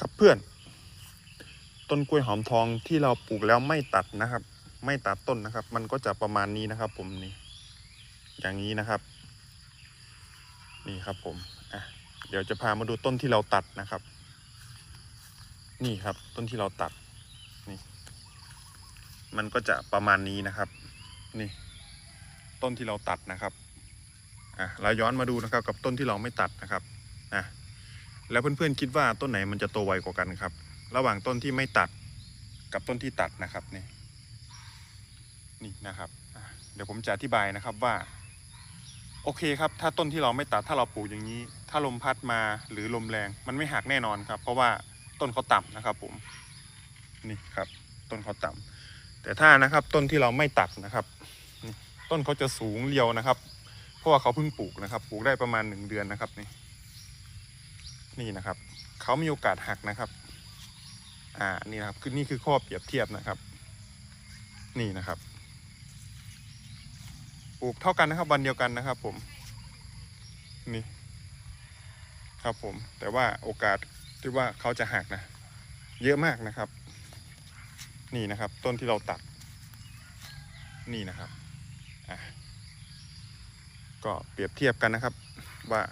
ครับเพื่อน ต้นกล้วยหอมทองที่เราปลูกแล้วไม่ตัดนะครับ ไม่ตัดต้นนะครับ มันก็จะประมาณนี้นะครับ ผมนี่อย่างนี้นะครับ นี่ครับผมอะเดี๋ยวจะพามาดูต้นที่เราตัดนะครับ นี่ครับ ต้นที่เราตัดนี่ มันก็จะประมาณนี้นะครับ นี่ ต้นที่เราตัดนะครับอะเราย้อนมาดูนะครับ กับต้นที่เราไม่ตัดนะครับอะ แล้วเพื่อนๆคิดว่าต้นไหนมันจะโตไวกว่ากันครับ ระหว่างต้นที่ไม่ตัดกับต้นที่ตัดนะครับนี่นี่นะครับ เดี๋ยวผมจะอธิบายนะครับว่า โอเคครับ ถ้าต้นที่เราไม่ตัดถ้าเราปลูกอย่างนี้ ถ้าลมพัดมาหรือลมแรงมันไม่หักแน่นอนครับ เพราะว่าต้นเขาต่ำนะครับผมนี่ครับ ต้นเขาต่ำแต่ถ้านะครับต้นที่เราไม่ตัดนะครับต้นเขาจะสูงเรียวนะครับ เพราะว่าเขาเพิ่งปลูกนะครับ ปลูกได้ประมาณหนึ่งเดือนนะครับนี่ นี่นะครับ เขามีโอกาสหักนะครับ อ่านี่นะครับคือนี่คือข้อเปรียบเทียบนะครับ นี่นะครับปลูกเท่ากันนะครับวันเดียวกันนะครับ ผม นี่ ครับผม แต่ว่าโอกาสที่ว่าเขาจะหักนะ เยอะมากนะครับ นี่นะครับ ต้นที่เราตัด นี่นะครับอะก็เปรียบเทียบกันนะครับว่า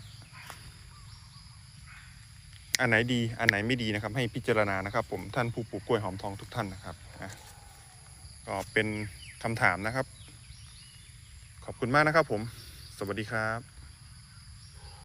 อันไหนดีอันไหนไม่ดีนะครับ ให้พิจารณานะครับ ผมท่านผู้ปลูกกล้วยหอมทองทุกท่านนะครับอะก็เป็นคำถามนะครับ ขอบคุณมากนะครับผม สวัสดีครับ